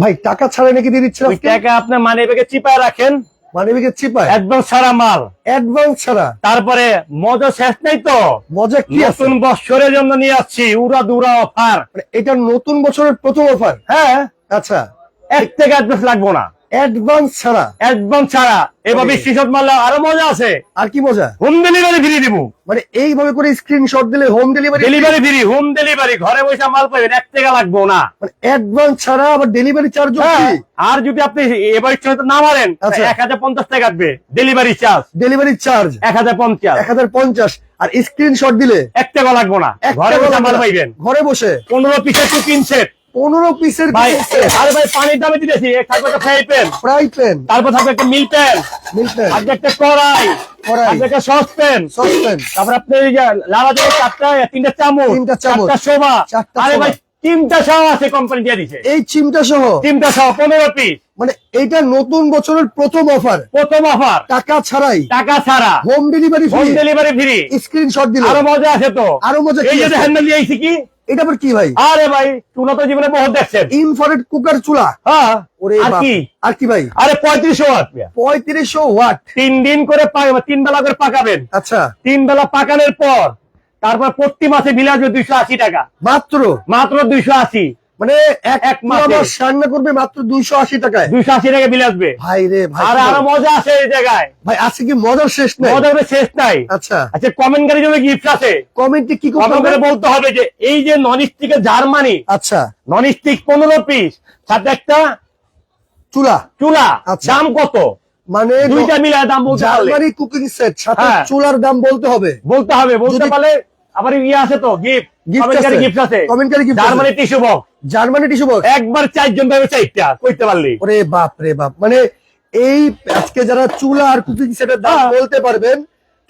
ভাই টাকা ছাড়া নাকি দিয়ে দিচ্ছেন টাকা আপনার মানি ব্যাগে চিপায় রাখেন। মানে বিকে চিপায়? অ্যাডভান্স ছাড়া মাল। অ্যাডভান্স ছাড়া? তারপরে মজা শেষ নাই তো? মজা কি নতুন বছরের জন্য নিয়ে আসছি উড়া দুরা অফার মানে এটা নতুন বছরের প্রথম অফার হ্যাঁ। আচ্ছা। এক থেকে অ্যাডভান্স লাগবো না। অ্যাডভান্স ছাড়া। অ্যাডভান্স ছাড়া। এভাবে স্ক্রিনশট মারলে আরও মজা আছে। আর কি মজা? হোম ডেলিভারি ফ্রি দিব। মানে এইভাবে করে স্ক্রিনশট দিলে home delivery delivery free home delivery ঘরে বসে মাল পাবেন এক টাকা লাগবো না। মানে অ্যাডভান্স ছাড়া আবার ডেলিভারি চার্জ হ্যাঁ, আর যদি আপনি এবার ইচ্ছা না মারেন আচ্ছা। এক হাজার পঞ্চাশ টাকা কাটবে ডেলিভারি চার্জ ডেলিভারি চার্জ এক হাজার পঞ্চাশ। এক হাজার পঞ্চাশ। আর স্ক্রিনশট দিলে? এক টাকা লাগবো না। ঘরে বসে মাল। পাইবেন। ঘরে বসে? পনেরো পিসের টু সেট পনেরো পিসের ভাই আরে ভাই পানির দামে দিতেছি। থাকবে একটা ফ্রাই প্যান ফ্রাই প্যান তারপর থাকবে একটা মিল প্যান মিল্টন আর একটা কড়াই। কড়াই। একটা সস সসপ্যান তারপর আপনি লালা দিয়ে চারটা তিনটা চামচ। তিনটা চামচ। চারটা শোভা আরে ভাই তিনটা সহ আছে কোম্পানি দিয়ে দিছে। এই চিমটা সহ? পনেরো পিস মানে এইটা নতুন বছরের প্রথম অফার প্রথম অফার টাকা ছাড়াই। টাকা ছাড়া। Home delivery home free delivery free screenshot দিলে। আরও মজা আছে তো। আরও মজা এই যে হ্যান্ডেল দিয়ে আইছি কি? এটা আবার কি ভাই? আরে ভাই চুলা তো জীবনে বহুত দেখছেন। ইনফ্রারেড কুকার চুলা? হ্যাঁ ওরে আর কি? আর কি ভাই? আরে পঁয়ত্রিশশো ওয়াট পঁয়ত্রিশশো ওয়াট। তিন দিন করে তিন বেলা করে পাকাবেন। আচ্ছা। তিন বেলা পাকানোর পর তারপর প্রতি মাসে বিল আসবে দুইশো আশি টাকা। মাত্র? মাত্র দুইশো আশি। মানে এক এক মাস রান্না করবে মাত্র দুইশো আশি টাকায়। দুইশো আশি টাকা বিল আসবে। ভাই রে ভাই আর আরও মজা আছে এই জায়গায়। ভাই আজকে কি মজার শেষ নেই? মজা শেষ নাই। আচ্ছা। আচ্ছা কমেন্টকারী জন্য গিফট আছে। কমেন্টে কি কমেন্ট করে বলতে হবে যে এই যে নন স্টিকের জার্মানি আচ্ছা। নন স্টিক পনেরো পিস সাথে একটা চুলা। চুলা আচ্ছা। দাম কত? মানে দুইটা মিলায় দাম বলতে জার্মানি কুকিং সেট সাথে হ্যাঁ। চুলার দাম বলতে হবে। বলতে হবে বলতে পারলে আবার ইয়ে আছে তো গিফট আছে। গিফট আছে। Commentary gift আছে। Germany tissue box Germany tissue box একবার চারজন ভাবে চারটা কইতে পারলি। ওরে বাপ রে বাপ। মানে এই আজকে যারা চুলা আর কুকিং সেটের দাম হ্যাঁ। বলতে পারবেন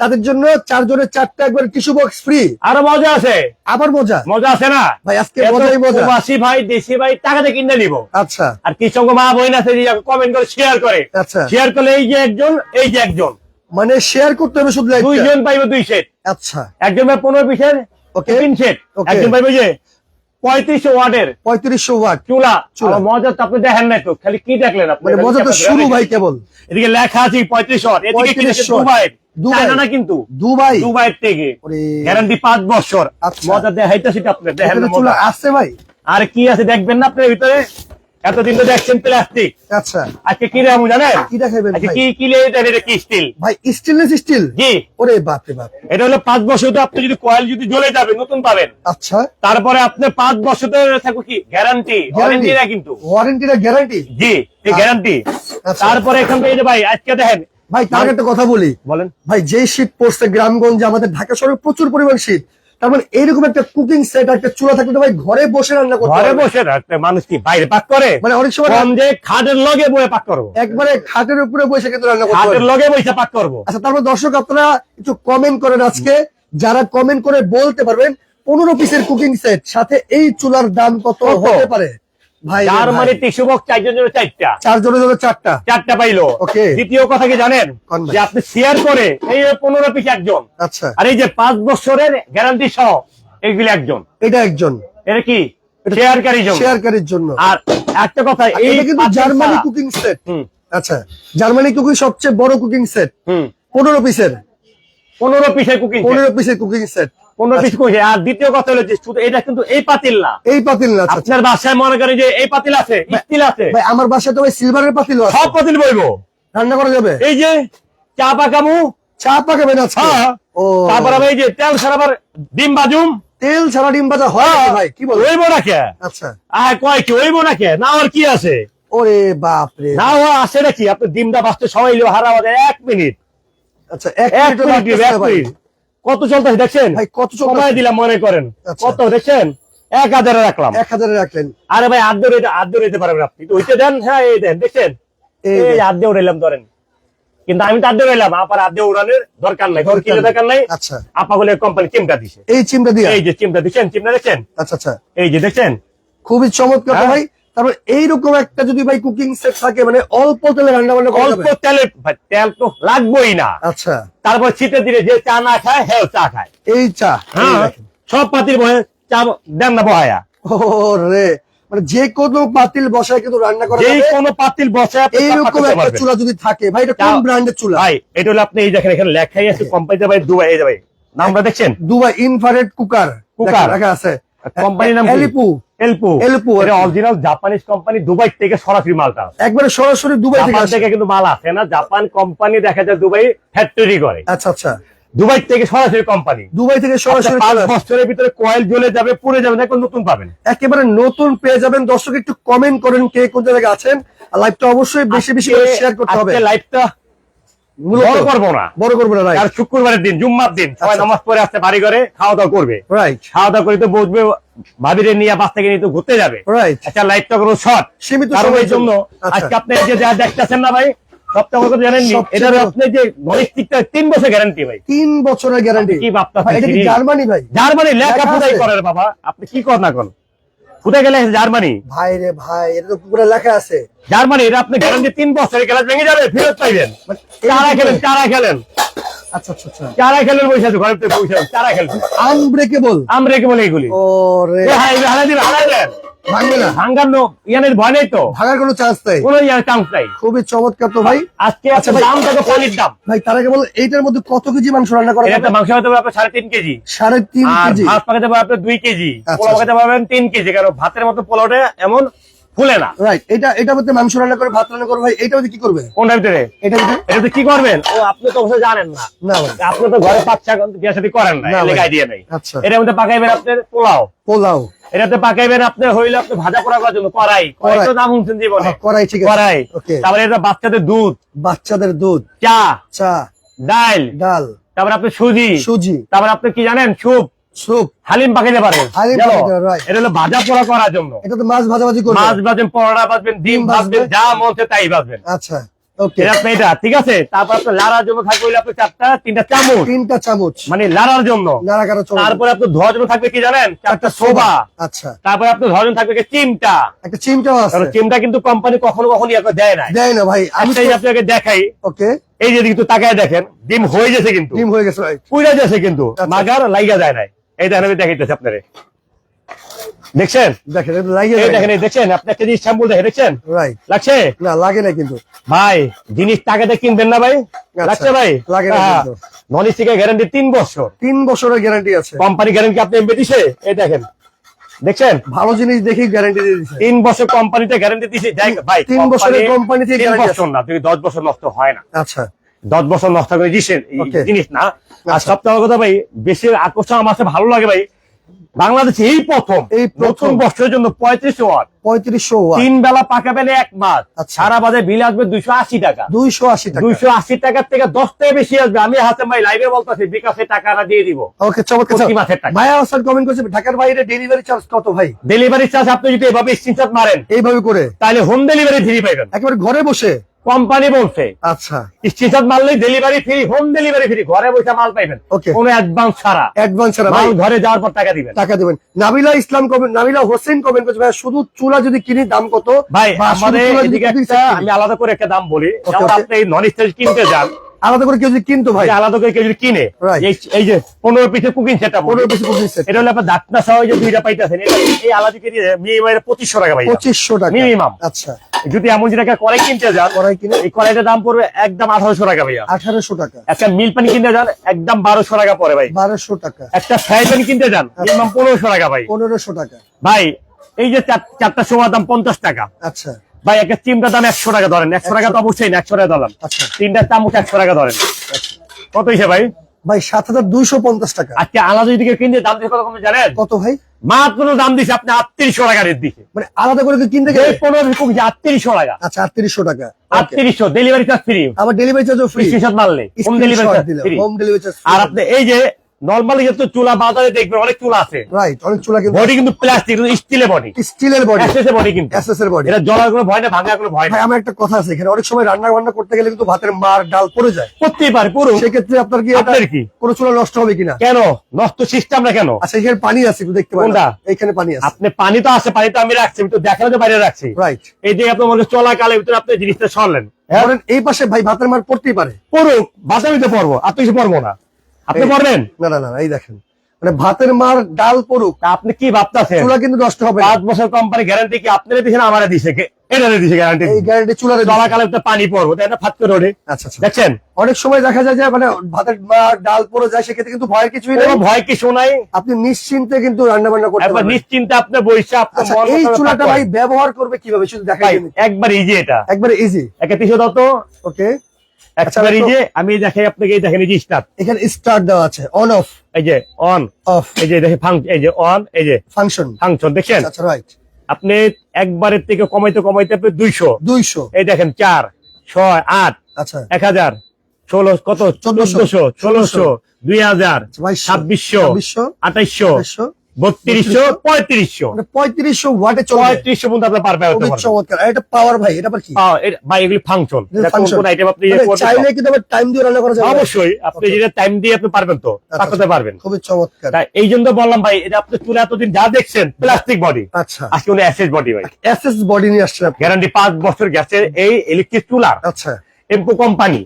তাদের জন্য চারজনের চারটা একবার টিস্যু বক্স ফ্রি আরও মজা আছে। আবার মজা? মজা আছে না? ভাই আজকে মজাই মজা। প্রবাসী ভাই দেশি ভাই টাকাতে কিনে নিব। আচ্ছা। আর মা বোন আছে কমেন্ট করে শেয়ার করে। আচ্ছা। শেয়ার করলে এই যে একজন এই যে একজন। মানে শেয়ার করতে হবে শুধু দুইজন পাইবে দুই সেট আচ্ছা। একজন পনেরো পিসের ওকে তিন সেট Okay. একজন পাইবে যে পঁয়ত্রিশশো ওয়াটের। পঁয়ত্রিশশো ওয়াট। চুলা। চুলা। মজা তো আপনি দেখেন নাই তো খালি কি দেখলেন আপনি? মানে মজা তো শুরু ভাই কেবল। এদিকে লেখা আছে পঁয়ত্রিশ ওয়াট এদিকে 35 কিনেছে watt। দুবাই। দুবাই। চায়না না কিন্তু। দুবাই। দুবাইয়ের থেকে। ওরে। গ্যারান্টি পাঁচ বছর। আচ্ছা। মজা দেখাইতেছি আপনি দেখেন এখানে চুলা আছে ভাই। আর কি আছে দেখবেন না আপনার ভিতরে? এতদিন তো দেখছেন প্লাস্টিক। আচ্ছা। আজকে কি রামু জানেন? কি দেখাবেন কি কি এটা কি স্টিল ভাই স্টেনলেস স্টিল জি। ওরে বাপ রে বাপ। এটা হলো পাঁচ বছর তো আপনি যদি কয়েল যদি জ্বলে যাবে নতুন পাবেন। আচ্ছা। তারপরে আপনি পাঁচ বছর ধরে থাকো কি? গ্যারান্টি গ্যারান্টি না কিন্তু? ওয়ারেন্টিটা গ্যারান্টি জি এই গ্যারান্টি আচ্ছা। তারপরে এখান থেকে যে ভাই আজকে দেখেন। ভাই তার একটা কথা বলি। বলেন। ভাই যে শীত পড়ছে গ্রামগঞ্জে আমাদের ঢাকা শহরে প্রচুর পরিমাণ শীত তার মানে এইরকম একটা কুকিং সেট একটা চুলা থাকলে ভাই ঘরে বসে রান্না করতে ঘরে। বসে মানুষ কি বাইরে পাক করে? মানে অনেক সময় কম যে খাটের লগে বসে পাক করব। একবারে খাটের উপরে বসে কিন্তু রান্না করতে খাটের লগে বসে পাক করব। আচ্ছা তারপর দর্শক আপনারা একটু কমেন্ট করেন আজকে। যারা কমেন্ট করে বলতে পারবেন পনেরো পিসের কুকিং সেট সাথে এই চুলার দাম কত? হতে পারে? মানে টিস্যু বক্স চারজন জন্য চারটা। চারজনের জন্য চারটা। চারটা পাইলো। Okay. দ্বিতীয় কথা কি জানেন? যে আপনি শেয়ার করে এই পনেরো পিস একজন। আচ্ছা। আর এই যে পাঁচ বছরের গ্যারান্টি সহ এইগুলি একজন। এটা একজন। এটা কি? শেয়ারকারীর জন্য। আর একটা কথা এই কিন্তু জার্মানি কুকিং সেট আচ্ছা জার্মানি কুকিং সবচেয়ে বড় কুকিং সেট পনেরো পিসের পনেরো পিসের কুকিং পনেরো পিসের কুকিং সেট পনেরো পিস কইছে আর দ্বিতীয় কথা হলো যে শুধু এটা কিন্তু এই পাতিল না। এই পাতিল না আচ্ছা, আচ্ছা। আপনার বাসায় মনে করেন যে এই পাতিল আছে স্টিল আছে। ভাই আমার বাসায় তো ভাই সিলভারের পাতিল আছে। সব পাতিল বইবো। রান্না করা যাবে? এই যে চা পাকামু চা পাকাবেন আজকে হ্যাঁ। ও। তারপর আবার এই যে তেল সারাবার ডিম বাজুম। তেল ছাড়া ডিম ভাজা হয় ভাই কি বল ওইব না কে? আচ্ছা। আয় কয় কি? ওইব না কে? না আর কি আছে? ওরে বাপ রে না ও আছে নাকি? আপনি ডিমটা বাঁচতে সময় লিও হারা আমাদের এক মিনিট। আচ্ছা এক মিনিট। কত চলতেছে দেখছেন? ভাই কত? সময় দিলাম মনে করেন। আচ্ছা। কত দেখছেন? এক হাজারে রাখলাম। এক হাজারে রাখলেন। আরে ভাই আদ্য রেতে আদ্য রেতে পারবেন আপনি। ওইটা দেন হ্যাঁ এই দেন দেখছেন? এই। আদ্য উড়াইলাম ধরেন। কিন্তু আমি তো আদ্য উড়াইলাম আপার আদ্য উড়ানোর দরকার নাই ঘর কিনে দরকার নাই। আচ্ছা। আপা বলে কোম্পানি চিমটা দিছে। এই চিমটা দিয়া? এই যে চিমটা দিচ্ছেন চিমটা দেখছেন? আচ্ছা আচ্ছা। এই যে দেখছেন? খুবই চমৎকার হ্যাঁ। ভাই। তারপর এইরকম একটা যদি ভাই কুকিং সেট থাকে মানে অল্প তেলে রান্না বান্না অল্প তেলে ভাই, তেল তো লাগবেই না। আচ্ছা। তারপর শীতের দিনে যে চা না খায় হ্যাঁ চা খায়। এই চা হ্যাঁ সব পাতির বয়ে চা দেন না বহায়া। ও রে মানে যে কোনো পাতিল বসায় কিন্তু রান্না করা যে কোনো পাতিল বসায় এইরকম একটা চুলা যদি থাকে ভাই এটা কোন ব্র্যান্ডের চুলা? ভাই এটা হলো আপনি এই দেখেন এখানে লেখাই আছে কোম্পানিতে ভাই দুবাই এই ভাই নামটা দেখছেন? Dubai infrared cooker. কুকার। লেখা আছে। কোম্পানির নাম এলিপু। এলপু। এলপু, এটা অরিজিনাল জাপানিজ কোম্পানি দুবাই থেকে সরাসরি মালটা একবারে সরাসরি দুবাই থেকে আসে। কিন্তু মাল আসে না। জাপান কোম্পানি দেখা যায় দুবাই ফ্যাক্টরি করে। আচ্ছা আচ্ছা। দুবাই থেকে সরাসরি কোম্পানি দুবাই থেকে সরাসরি পাঁচ বছরের ভিতরে কয়েল জ্বলে যাবে পুড়ে যাবে না নতুন পাবেন। একেবারে নতুন পেয়ে যাবেন। দর্শক একটু কমেন্ট করেন কে কোন জায়গায় আছেন। লাইভটা অবশ্যই বেশি বেশি করে শেয়ার করতে হবে। লাইভটা বড় করব না। বড় করব না আর শুক্রবারের দিন জুম্মার দিন সবাই আচ্ছা। নামাজ পড়ে আসতে বাড়ি করে খাওয়া দাওয়া করবে। রাইট খাওয়া দাওয়া করে তো বসবে ভাবিরে নিয়ে বাস থেকে নিয়ে ঘুরতে যাবে। রাইট একটা লাইটটা কোনো শর্ট সীমিত সময়ের জন্য আচ্ছা। আজকে আপনি যে যা দেখতেছেন না ভাই সপ্তাহ কথা আপনি যে তিন বছর গ্যারান্টি ভাই। তিন বছরের গ্যারান্টি কি? জার্মানি ভাই? জার্মানি লেখা করে বাবা। আপনি কি কর না কোন ফুটাই গেলে জার্মানি? ভাই রে ভাই এটা তো পুরো লেখা আছে। জার্মানি এটা আপনি গ্যারান্টি তিন বছরের খেলা ভেঙে যাবে ফেরত পাইবেন। মানে চারা খেলেন চারা খেলেন। আচ্ছা আচ্ছা আচ্ছা। চারা খেলেন বসে আছে ঘরে বসে চারা খেলেন। আনব্রেকেবল। আমরা এইগুলি। ও রে হারাই দিবে হারাই দেন। ভাঙবে না। ইয়ানের ভয় নেই তো। ভাঙার কোনো চান্স নাই। কোনো ইয়ার চান্স নাই। খুবই চমৎকার তো ভাই। আজকে আচ্ছা আচ্ছা দাম থাকে পানির দাম। ভাই তার আগে বল এইটার মধ্যে কত কেজি মাংস রান্না করা এটা মাংস হতে পারে আপনার সাড়ে তিন কেজি। সাড়ে তিন আর কেজি। ভাত পাকাতে পারে আপনার দুই কেজি। আচ্ছা, পোলাও পাকাতে পারবেন তিন কেজি কারণ ভাতের মতো পোলাওটা এমন ফুলে না। রাইট এটা এটা মধ্যে মাংস রান্না করে ভাত রান্না করে ভাই এটা মধ্যে কি করবে? কোনটার ভিতরে? এটা এটা কি করবেন? ও আপনি তো অবশ্যই জানেন না। না আপনি তো ঘরে বাচ্চা বিয়ে সাথে করেন না আইডিয়া নেই। আচ্ছা। এটার মধ্যে পাকাইবেন আপনার পোলাও। পোলাও। এটাতে পাকাইবেন আপনি হইলে আপনি ভাজা পোড়া করার জন্য করাই করাই তো নাম শুনছেন জীবনে। হ্যাঁ, কড়াই ঠিক আছে। করাই ওকে। তারপরে এটা বাচ্চাদের দুধ। বাচ্চাদের দুধ। চা। চা। ডাল। ডাল। তারপরে আপনি সুজি। সুজি। তারপরে আপনি কি জানেন? স্যুপ। স্যুপ। হালিম পাকাইতে পারেন. এটা হলো ভাজা পোড়া করার জন্য। এটা তো মাছ ভাজাভাজি করবে মাছ ভাজবেন পরোটা ভাজবেন ডিম ভাজবেন যা মন চায় তাই ভাজবেন। আচ্ছা। এটা ঠিক আছে? তারপর আপনার লাড়ার জন্য থাকবে আপনার চারটা তিনটা চামচ। তিনটা চামচ। মানে লাড়ার জন্য। তারপরে আপনার ধোয়ার জন্য থাকবে কি জানেন? চারটা সোবা আচ্ছা। তারপরে আপনার ধোয়ার জন্য থাকবে চিমটা। একটা চিমটাও আছে। চিমটা কিন্তু কোম্পানি কখনো কখনো দেয় না দেয় না ভাই। আমি আমি আপনাকে দেখাই। ওকে। এই যে কিন্তু তাকায় দেখেন ডিম হয়ে গেছে কিন্তু। ডিম হয়ে গেছে গেছে কিন্তু। আচ্ছা। মাগার লাইগা যায় নাই। এই দেখেন আমি দেখাইতেছি আপনারে। দেখছেন? দেখেন এটা দেখেন। দেখছেন? আপনি একটা জিনিস স্যাম্পল দেখে দেখছেন? রাইট লাগছে? না লাগে না কিন্তু। ভাই জিনিস টাকাতে কিনবেন না ভাই? আচ্ছা, লাগছে ভাই? লাগে না কিন্তু। নন স্টিকের গ্যারান্টি তিন বছর। তিন বছরের গ্যারান্টি আছে। কোম্পানি গ্যারান্টি আপনি এমবে দিছে? এই দেখেন। দেখছেন? ভালো জিনিস দেখি গ্যারান্টি দিয়ে দিচ্ছে তিন বছর কোম্পানিতে গ্যারান্টি দিছে। ভাই তিন বছরের থেকে বছর না তুমি দশ বছর নষ্ট হয় না। আচ্ছা। দশ বছর নষ্ট করে দিচ্ছেন জিনিস না। আর আচ্ছা। সপ্তাহ কথা ভাই বেশি আকর্ষণ আমার ভালো লাগে ভাই। বাংলাদেশে এই প্রথম এই প্রথম। বছরের জন্য পঁয়ত্রিশ ওয়াট। পঁয়ত্রিশশো তিন বেলা পাকা বেলে এক মাস। আচ্ছা। সারা বাজে বিল আসবে দুইশো আশি টাকা। দুইশো আশি টাকা। দুইশো আশি টাকার থেকে দশ টাকা বেশি আসবে। আমি হাতে ভাই লাইভে বলতেছি বিকাশে টাকাটা দিয়ে দিব। ওকে চমৎকার। হাসান কমেন্ট করেছে ঢাকার বাইরে ডেলিভারি চার্জ কত ভাই? ডেলিভারি চার্জ আপনি যদি এভাবে স্ক্রিনশট মারেন এইভাবে করে। তাহলে হোম ডেলিভারি ফ্রি পাইবেন। একেবারে ঘরে বসে। কোম্পানি বলছে আচ্ছা। স্টেশন মারলেই delivery free home delivery free ঘরে বসে মাল পাইবেন। ওকে। কোনো অ্যাডভান্স ছাড়া। অ্যাডভান্স ছাড়া। মাল ঘরে যাওয়ার পর টাকা দিবেন। টাকা দিবেন। নাবিলা ইসলাম কমেন্ট নাবিলা হোসেন কমেন্ট করছে ভাই শুধু চুলা যদি কিনি দাম কত? ভাই আমাদের এদিকে একটা আমি আলাদা করে একটা দাম বলি। আপনি নন স্টেজ কিনতে যান আলাদা করে কেউ যদি কিনতো ভাই। আলাদা করে কেউ যদি কিনে এই- যে পনেরো পিসের কুকিং সেট পনেরো বেশি কুকিং সেট এটা হলো আপনার দাঁতনা সহ যে দুইটা পাইতেছেন এই আলাদা করে মিনিমাম পঁচিশশো টাকা ভাই। পঁচিশশো টাকা। Minimum। আচ্ছা। যদি এমন যে টাকা কড়াই কিনতে যান কড়াই কিনে? এই কড়াইটার দাম পড়বে একদম আঠারোশো টাকা ভাইয়া। আঠারোশো টাকা। একটা মিল পানি কিনতে যান একদম বারোশো টাকা পড়ে ভাই। বারোশো টাকা। একটা ফ্রাই প্যান কিনতে যান মিনিমাম পনেরোশো টাকা ভাই। পনেরোশো টাকা। ভাই এই যে চার- চারটা সময় দাম পঞ্চাশ টাকা। আচ্ছা। ভাই একটা চিমটার দাম একশো টাকা ধরেন। একশো টাকা তো অবশ্যই না একশো টাকা ধরলাম আচ্ছা। তিনটা চামচ একশো টাকা ধরেন। কত হিসেবে ভাই? ভাই সাত হাজার দুইশো পঞ্চাশ টাকা। আজকে আলাদা যদি কিনতে দাম দিয়ে কত কমে জানেন? কত ভাই? মাত্র দাম দিছে আপনি আটত্রিশশো টাকা রেট দিছে। মানে আলাদা করে কিনতে গেলে? পনেরো কমছে আটত্রিশশো টাকা। আচ্ছা আটত্রিশশো টাকা. আটত্রিশশো ডেলিভারি চার্জ ফ্রি আবার ডেলিভারি চার্জও ফ্রি মারলে home delivery charge free home delivery charge আর আপনি এই যে নর্মালি চুলা বাজারে দেখবেন অনেক চুলা আছে। রাইট অনেক চুলা কিন্তু বডি কিন্তু প্লাস্টিক স্টিলের বডি স্টিলের বডি বডি কিন্তু। এসএস এর বডি এটা কোনো ভয় না ভাঙার কোনো ভয় না। আমার একটা কথা আছে এখানে অনেক সময় রান্না বান্না করতে গেলে কিন্তু ভাতের মার ডাল পড়ে যায়। পারে পুরো সেক্ষেত্রে আপনার কি আপনার কি? কোনো চুলা নষ্ট হবে কিনা? কেন? নষ্ট সিস্টেম না কেন? আচ্ছা এখানে পানি আছে একটু দেখতে পারেন। কোনটা? এখানে পানি আছে। আপনি পানি তো আছে পানি তো আমি রাখছি আমি তো দেখানো তো বাইরে রাখছি। রাইট এই যে আপনার মনে চলাকালের ভিতরে আপনি জিনিসটা সরলেন। এই পাশে ভাই ভাতের মার পড়তেই পারে। পড়ুক বাতাবিতে পড়ব আর তো কিছু পড়ব না। আপনি পড়বেন না না না এই দেখেন। মানে ভাতের মার ডাল পড়ুক আপনি কি ভাবতেছেন? চুলা কিন্তু নষ্ট হবে পাঁচ বছর কোম্পানি গ্যারান্টি কি আপনারা দিয়েছেন আমারা দিছে? এটা দিছে গ্যারান্টি এই গ্যারান্টি চুলার চলাকালে তো পানি পড়ব তাই না? ফাত করে ওঠে। আচ্ছা আচ্ছা। দেখছেন? অনেক সময় দেখা যায় যে মানে ভাতের মার ডাল পড়ে যায় সেক্ষেত্রে কিন্তু ভয়ের কিছুই নেই। ভয় কিছু নাই। আপনি নিশ্চিন্তে কিন্তু রান্না বান্না করতে একবার পারবেন। নিশ্চিন্তে আপনি বইসা আপনার আচ্ছা এই চুলাটা ভাই ব্যবহার করবে কীভাবে? শুধু দেখাই একবার ইজি এটা। একবারে ইজি একে তিনশো দত ওকে একটু- ইজি আমি দেখাই আপনাকে দেখেন এই যে স্টার্ট এখানে স্টার্ট দেওয়া আছে অন অফ এই যে অন অফ এই যে দেখে ফাংশন এই যে অন এই যে ফাংশন ফাংশন দেখছেন আচ্ছা রাইট আপনি একবারের থেকে কমাইতে কমাইতে আপনি দুইশো। দুইশো। এই দেখেন চার ছয় আট আচ্ছা। এক হাজার ষোলো কত? চোদ্দশো। ষোলোশো দুই হাজার বাইশশো, ছাব্বিশশো আঠাইশশো। বত্রিশশো পঁয়ত্রিশশো। মানে পঁয়ত্রিশশো ওয়াটে পঁয়ত্রিশশো পর্যন্ত চমৎকার। এটা পাওয়ার ভাই এটা কি? ভাই এগুলি ফাংশন এটা আইটেম আপনি ইয়ে মানে করবেন চাইলে কিন্তু টাইম দিয়ে রান্না করা যাবে। অবশ্যই আপনি Okay. যেটা টাইম দিয়ে আপনি পারবেন তো আচ্ছা, পাকাতে পারবেন। খুবই চমৎকার। এই জন্য বললাম ভাই এটা আপনি চুলে এতদিন যা দেখছেন প্লাস্টিক বডি আচ্ছা। আজকে উনি অ্যাসেস বডি ভাই। এসএস বডি নিয়ে আসছেন গ্যারান্টি পাঁচ বছর গ্যাসের এই ইলেকট্রিক চুলার। আচ্ছা। এমপো কোম্পানি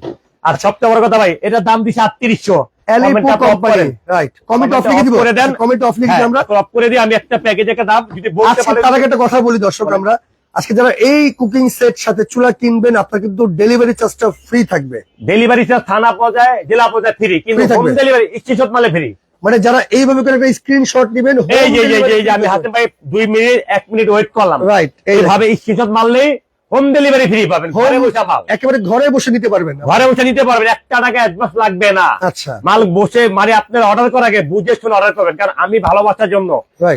আর সবচেয়ে বড় কথা ভাই এটার দাম দিছে আটত্রিশশো। এলিপো কোম্পানি রাইট কমেন্ট অফ লিখে দিব। করে দেন। কমেন্ট অফ লিখে আমরা। ক্রপ করে দিই আমি একটা প্যাকেজ একটা দাম যদি বলতে আজকে তার আগে একটা কথা বলি দর্শক আমরা। আজকে যারা এই কুকিং সেট সাথে চুলা কিনবেন আপনার কিন্তু ডেলিভারি চার্জটা ফ্রি থাকবে। ডেলিভারি চার্জ থানা পর্যায়ে জেলা পর্যায়ে ফ্রি কিন্তু থাকবে। হোম ডেলিভারি মালে ফ্রি মানে যারা এইভাবে করে একটা স্ক্রিনশট নেবেন এই যে আমি হাতে ভাই দুই মিনিট এক মিনিট ওয়েট করলাম। রাইট এইভাবে স্ক্রিনশট মারলেই হোম ডেলিভারি ফ্রি পাবেন ঘরে বসে একেবারে ঘরে বসে নিতে পারবেন ঘরে বসে নিতে পারবেন একটা টাকা অ্যাডভান্স লাগবে না। আচ্ছা। মাল বসে মানে আপনার অর্ডার করার আগে বুঝে শুনে অর্ডার করবেন কারণ আমি ভালোবাসার জন্য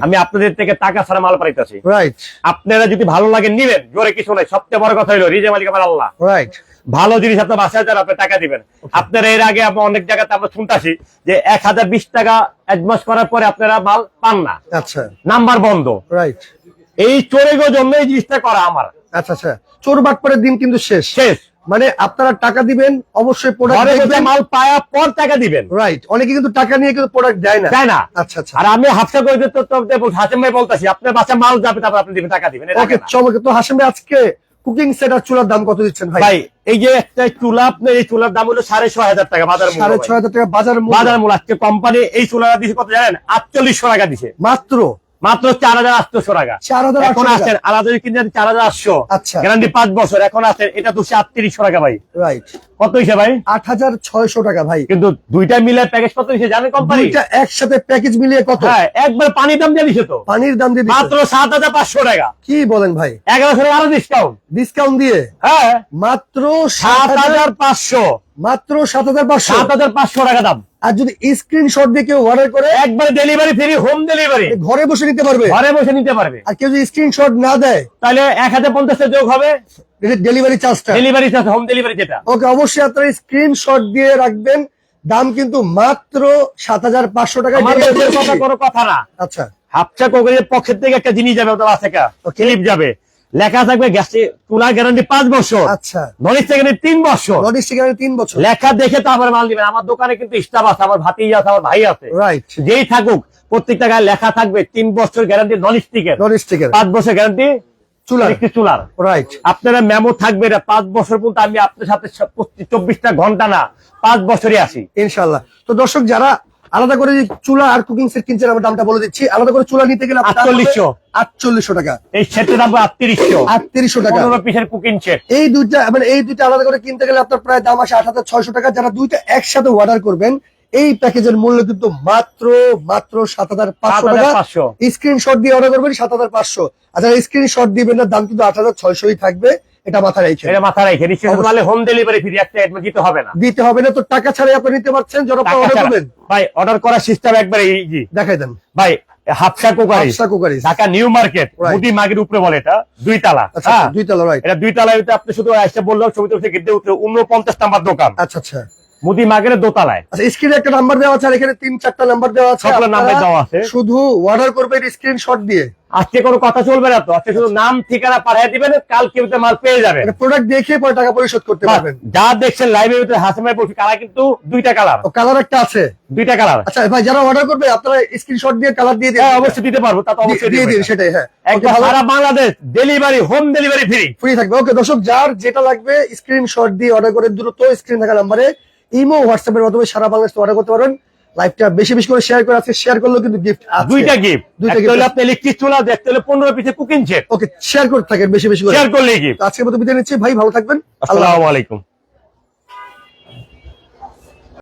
আমি আপনাদের থেকে টাকা ছাড়া মাল পাইতেছি। রাইট আপনারা যদি ভালো লাগে নিবেন জোরে কিছু নাই সবচেয়ে বড় কথা হলো রিজে মালিক আমার আল্লাহ। রাইট ভালো জিনিস আপনার বাসায় যারা আপনি টাকা দিবেন। আপনারা এর আগে আমরা অনেক জায়গাতে আমরা শুনতাছি যে এক হাজার বিশ টাকা অ্যাডভান্স করার পরে আপনারা মাল পান না। আচ্ছা। নাম্বার বন্ধ। রাইট এই চোরেগো জন্য এই জিনিসটা করা আমার। আচ্ছা আচ্ছা। চোর বাটপারের দিন কিন্তু শেষ। শেষ। মানে আপনারা টাকা দিবেন অবশ্যই প্রোডাক্ট মাল পায়া পর টাকা দিবেন। রাইট অনেকে কিন্তু টাকা নিয়ে কিন্তু প্রোডাক্ট দেয় না। না। আচ্ছা আচ্ছা। আর আমি হাফসা করে দিতে তো হাসেম ভাই বলতেছি আপনার বাসা মাল যাবে তারপর আপনি দিবেন টাকা দিবেন। ওকে। চমকে। তো হাসিম ভাই আজকে কুকিং সেট আর চুলার দাম কত দিচ্ছেন ভাই? এই যে একটা চুলা আপনার এই চুলার দাম হলো সাড়ে ছয় হাজার টাকা বাজার সাড়ে ছয় হাজার টাকা বাজার মূল্য। বাজার মূল্য। আজকে কোম্পানি এই চুলাটা দিছে কত জানেন? আটচল্লিশশো টাকা দিছে। মাত্র? মাত্র চার হাজার আটশো টাকা। এখন আছেন আলাদা কিনতে চার হাজার আটশো। আচ্ছা। গ্যারান্টি পাঁচ বছর এখন আছেন এটা দুশো আটত্রিশশো টাকা ভাই। রাইট। কত হয়েছে ভাই? আট হাজার ছয়শো টাকা ভাই। কিন্তু দুইটা মিলে প্যাকেজ কত হয়েছে জানেন কোম্পানি একসাথে প্যাকেজ মিলিয়ে কত? হ্যাঁ একবার পানির দাম দিয়ে দিছে তো। পানির দাম দিয়ে মাত্র সাত হাজার পাঁচশো টাকা। কি বলেন ভাই? এগারোশো টাকা আরও ডিসকাউন্ট ডিসকাউন্ট দিয়ে? হ্যাঁ। মাত্র সাত হাজার পাঁচশো। মাত্র সাত হাজার পাঁচশো। সাত হাজার পাঁচশো টাকা দাম। আর যদি স্ক্রিনশট দিয়ে কেউ অর্ডার করে একবারে ডেলিভারি ফ্রি হোম ডেলিভারি ঘরে বসে নিতে পারবে। ঘরে বসে নিতে পারবে। আর কেউ যদি স্ক্রিনশট না দেয় তাহলে এক হাজার পঞ্চাশ যোগ হবে। ডেলিভারি চার্জটা ডেলিভারি চার্জ হোম ডেলিভারি যেটা। ওকে অবশ্যই আপনারা স্ক্রিনশট দিয়ে রাখবেন। দাম কিন্তু মাত্র সাত হাজার পাঁচশো টাকা কথা কোনো কথা না। আচ্ছা। হাফচা কোকের পক্ষের থেকে একটা জিনিস যাবে ওটা থেকে ক্লিপ যাবে। লেখা থাকবে চুলা গ্যারান্টি পাঁচ বছর। আচ্ছা। নরিশ সেকেন্ডে তিন বছর। লডিস সেখানে তিন বছর। লেখা দেখে তো আমার মাল দিবেন। আমার দোকানে কিন্তু স্টাফ আছে আমার ভাতি আছে আমার ভাই আছে। রাইট যেই থাকুক প্রত্যেকটা গায়ে লেখা থাকবে তিন বছর গ্যারান্টি লডিস টিকের পাঁচ বছর গ্যারান্টি চুলার। একটি চুলার। রাইট আপনারা মেমো থাকবে না পাঁচ বছর পর্যন্ত আমি আপনার সাথে চব্বিশটা ঘণ্টা না পাঁচ বছরই আসি। ইনশাল্লাহ তো দর্শক যারা আলাদা করে চুলা আর কুকিং সেট কিনছেন আমার দামটা বলে দিচ্ছি। আলাদা করে চুলা নিতে গেলে 4800 আটচল্লিশশো। টাকা। এই সেটের দাম আটত্রিশশো। আটত্রিশশো টাকা। পিসের কুকিং সেট এই দুইটা মানে এই দুইটা আলাদা করে কিনতে গেলে আপনার প্রায় দাম আসে আট হাজার ছয়শো টাকা। যারা দুইটা একসাথে অর্ডার করবেন এই প্যাকেজের মূল্য কিন্তু মাত্র মাত্র সাত হাজার পাঁচশো টাকা। 7500 স্ক্রিনশট দিয়ে অর্ডার করবেন সাত হাজার পাঁচশো। আচ্ছা স্ক্রিনশট দিবেন না দাম কিন্তু আট হাজার ছয়শই থাকবে। এটা মাথা রেখে এটা মাথা রেখে মানে হোম ডেলিভারি ফ্রি একটা অ্যাডমিট দিতে হবে না। দিতে হবে না তো টাকা ছাড়াই আপনি নিতে পারছেন যখন আপনি অর্ডার করবেন। ভাই অর্ডার করার সিস্টেম একবার ইজি দেখাই দেন। ভাই Hafsa cookery Hafsa cookery Dhaka new market মুদি মার্কেট উপরে বলে এটা দুই তালা দুই তলা রাইট এটা দুই তালা এটা আপনি শুধু এসে বললাম ছবি তুলতে গেটে উঠে উনপঞ্চাশ নাম্বার দোকান। আচ্ছা আচ্ছা। মুদি মার্কেটের দোতলায়। আচ্ছা স্ক্রিনে একটা নাম্বার দেওয়া আছে আর এখানে তিন চারটা নাম্বার দেওয়া আছে। নাম্বার দেওয়া আছে। শুধু অর্ডার করবেন স্ক্রিনশট দিয়ে। আজকে কোনো কথা চলবে না তো। আজকে শুধু নাম ঠিকানা পাঠিয়ে দিবেন কালকে মাল পেয়ে যাবেন। প্রোডাক্ট দেখে পরে টাকা পরিশোধ করতে পারবেন। যা দেখছেন লাইব্রেরিতে হাসিমাই বলছি কালার কিন্তু দুইটা কালার। ও কালার একটা আছে। দুইটা কালার। আচ্ছা ভাই যারা অর্ডার করবে আপনারা স্ক্রিনশট দিয়ে কালার দিয়ে দিন। হ্যাঁ অবশ্যই দিতে পারব তা তো অবশ্যই দিয়ে দিন সেটাই হ্যাঁ। একদম সারা Bangladesh delivery home delivery free free থাকবে। ওকে দর্শক যার যেটা লাগবে স্ক্রিনশট দিয়ে অর্ডার করে দ্রুত স্ক্রিন থাকা নাম্বারে ইমো হোয়াটসঅ্যাপের মাধ্যমে সারা বাংলাদেশ অর্ডার করতে পারবেন। লাইভটা বেশি বেশি করে শেয়ার করে আছে শেয়ার করলেও কিন্তু গিফট আছে। দুইটা গিফট দুইটা গিফট। আপনি ইলেকট্রিক চুলা দেখতে হলে পনেরো পিসে কুকিং সেট ওকে শেয়ার করতে থাকেন বেশি বেশি করে। শেয়ার করলে গিফট আজকের মতো বিদায় নিচ্ছি। ভাই ভালো থাকবেন। আসসালামু আলাইকুম।